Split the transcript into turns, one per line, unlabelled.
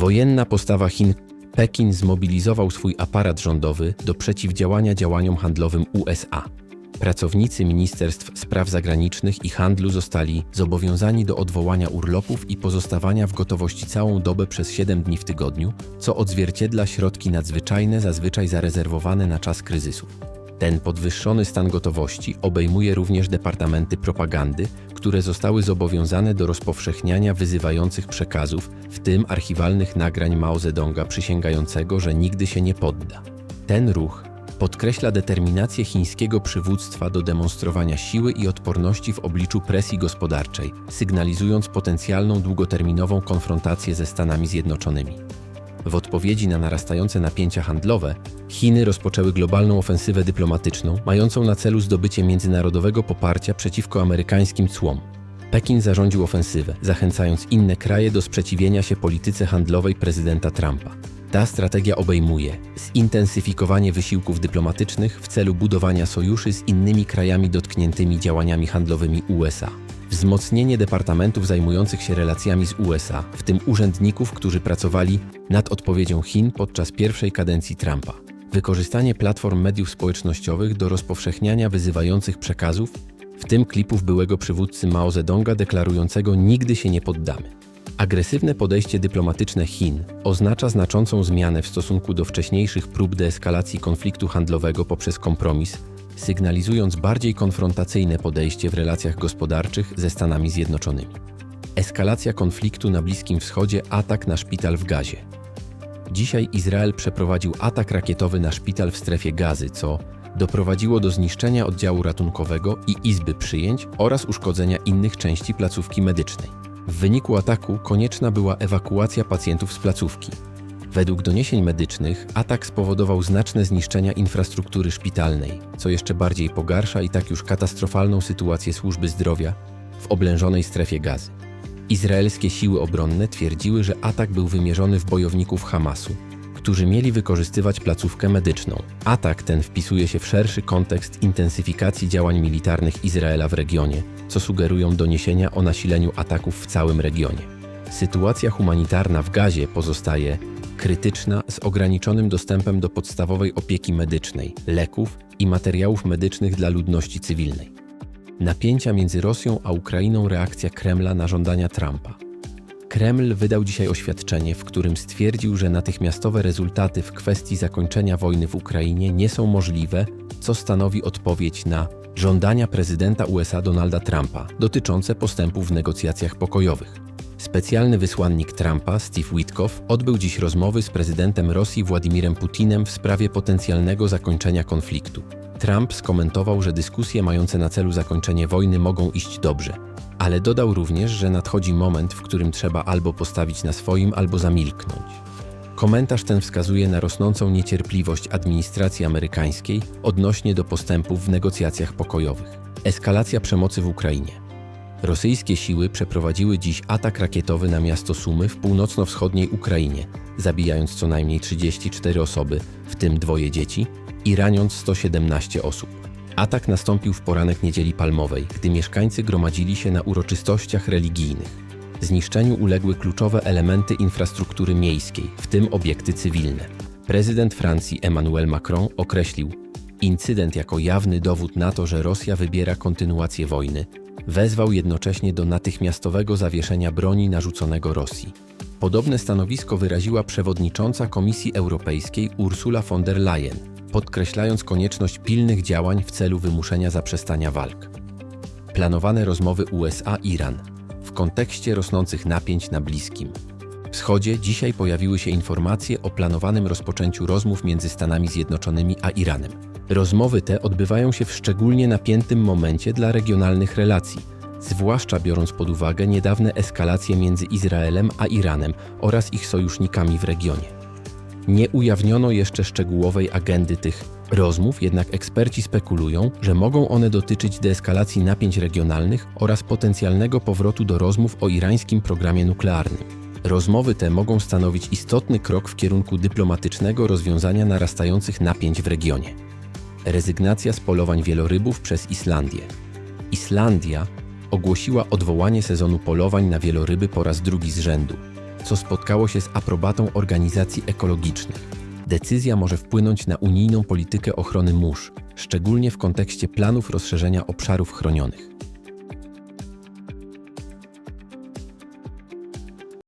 Wojenna postawa Chin Pekin zmobilizował swój aparat rządowy do przeciwdziałania działaniom handlowym USA. Pracownicy Ministerstw Spraw Zagranicznych i Handlu zostali zobowiązani do odwołania urlopów i pozostawania w gotowości całą dobę przez 7 dni w tygodniu, co odzwierciedla środki nadzwyczajne zazwyczaj zarezerwowane na czas kryzysów. Ten podwyższony stan gotowości obejmuje również departamenty propagandy, które zostały zobowiązane do rozpowszechniania wyzywających przekazów, w tym archiwalnych nagrań Mao Zedonga przysięgającego, że nigdy się nie podda. Ten ruch podkreśla determinację chińskiego przywództwa do demonstrowania siły i odporności w obliczu presji gospodarczej, sygnalizując potencjalną długoterminową konfrontację ze Stanami Zjednoczonymi. W odpowiedzi na narastające napięcia handlowe, Chiny rozpoczęły globalną ofensywę dyplomatyczną, mającą na celu zdobycie międzynarodowego poparcia przeciwko amerykańskim cłom. Pekin zarządził ofensywę, zachęcając inne kraje do sprzeciwienia się polityce handlowej prezydenta Trumpa. Ta strategia obejmuje zintensyfikowanie wysiłków dyplomatycznych w celu budowania sojuszy z innymi krajami dotkniętymi działaniami handlowymi USA, wzmocnienie departamentów zajmujących się relacjami z USA, w tym urzędników, którzy pracowali nad odpowiedzią Chin podczas pierwszej kadencji Trumpa, wykorzystanie platform mediów społecznościowych do rozpowszechniania wyzywających przekazów, w tym klipów byłego przywódcy Mao Zedonga deklarującego nigdy się nie poddamy. Agresywne podejście dyplomatyczne Chin oznacza znaczącą zmianę w stosunku do wcześniejszych prób deeskalacji konfliktu handlowego poprzez kompromis, sygnalizując bardziej konfrontacyjne podejście w relacjach gospodarczych ze Stanami Zjednoczonymi. Eskalacja konfliktu na Bliskim Wschodzie, atak na szpital w Gazie. Dzisiaj Izrael przeprowadził atak rakietowy na szpital w strefie Gazy, co doprowadziło do zniszczenia oddziału ratunkowego i izby przyjęć oraz uszkodzenia innych części placówki medycznej. W wyniku ataku konieczna była ewakuacja pacjentów z placówki. Według doniesień medycznych atak spowodował znaczne zniszczenia infrastruktury szpitalnej, co jeszcze bardziej pogarsza i tak już katastrofalną sytuację służby zdrowia w oblężonej strefie gazy. Izraelskie siły obronne twierdziły, że atak był wymierzony w bojowników Hamasu, którzy mieli wykorzystywać placówkę medyczną. Atak ten wpisuje się w szerszy kontekst intensyfikacji działań militarnych Izraela w regionie, co sugerują doniesienia o nasileniu ataków w całym regionie. Sytuacja humanitarna w Gazie pozostaje krytyczna z ograniczonym dostępem do podstawowej opieki medycznej, leków i materiałów medycznych dla ludności cywilnej. Napięcia między Rosją a Ukrainą reakcja Kremla na żądania Trumpa. Kreml wydał dzisiaj oświadczenie, w którym stwierdził, że natychmiastowe rezultaty w kwestii zakończenia wojny w Ukrainie nie są możliwe, co stanowi odpowiedź na żądania prezydenta USA Donalda Trumpa dotyczące postępów w negocjacjach pokojowych. Specjalny wysłannik Trumpa, Steve Witkow, odbył dziś rozmowy z prezydentem Rosji Władimirem Putinem w sprawie potencjalnego zakończenia konfliktu. Trump skomentował, że dyskusje mające na celu zakończenie wojny mogą iść dobrze, ale dodał również, że nadchodzi moment, w którym trzeba albo postawić na swoim, albo zamilknąć. Komentarz ten wskazuje na rosnącą niecierpliwość administracji amerykańskiej odnośnie do postępów w negocjacjach pokojowych. Eskalacja przemocy w Ukrainie. Rosyjskie siły przeprowadziły dziś atak rakietowy na miasto Sumy w północno-wschodniej Ukrainie, zabijając co najmniej 34 osoby, w tym dwoje dzieci, i raniąc 117 osób. Atak nastąpił w poranek niedzieli palmowej, gdy mieszkańcy gromadzili się na uroczystościach religijnych. Zniszczeniu uległy kluczowe elementy infrastruktury miejskiej, w tym obiekty cywilne. Prezydent Francji Emmanuel Macron określił incydent jako jawny dowód na to, że Rosja wybiera kontynuację wojny. Wezwał jednocześnie do natychmiastowego zawieszenia broni narzuconego Rosji. Podobne stanowisko wyraziła przewodnicząca Komisji Europejskiej Ursula von der Leyen, podkreślając konieczność pilnych działań w celu wymuszenia zaprzestania walk. Planowane rozmowy USA-Iran w kontekście rosnących napięć na Bliskim Wschodzie dzisiaj pojawiły się informacje o planowanym rozpoczęciu rozmów między Stanami Zjednoczonymi a Iranem. Rozmowy te odbywają się w szczególnie napiętym momencie dla regionalnych relacji, zwłaszcza biorąc pod uwagę niedawne eskalacje między Izraelem a Iranem oraz ich sojusznikami w regionie. Nie ujawniono jeszcze szczegółowej agendy tych rozmów, jednak eksperci spekulują, że mogą one dotyczyć deeskalacji napięć regionalnych oraz potencjalnego powrotu do rozmów o irańskim programie nuklearnym. Rozmowy te mogą stanowić istotny krok w kierunku dyplomatycznego rozwiązania narastających napięć w regionie. Rezygnacja z polowań wielorybów przez Islandię. Islandia ogłosiła odwołanie sezonu polowań na wieloryby po raz drugi z rzędu, co spotkało się z aprobatą organizacji ekologicznych. Decyzja może wpłynąć na unijną politykę ochrony mórz, szczególnie w kontekście planów rozszerzenia obszarów chronionych.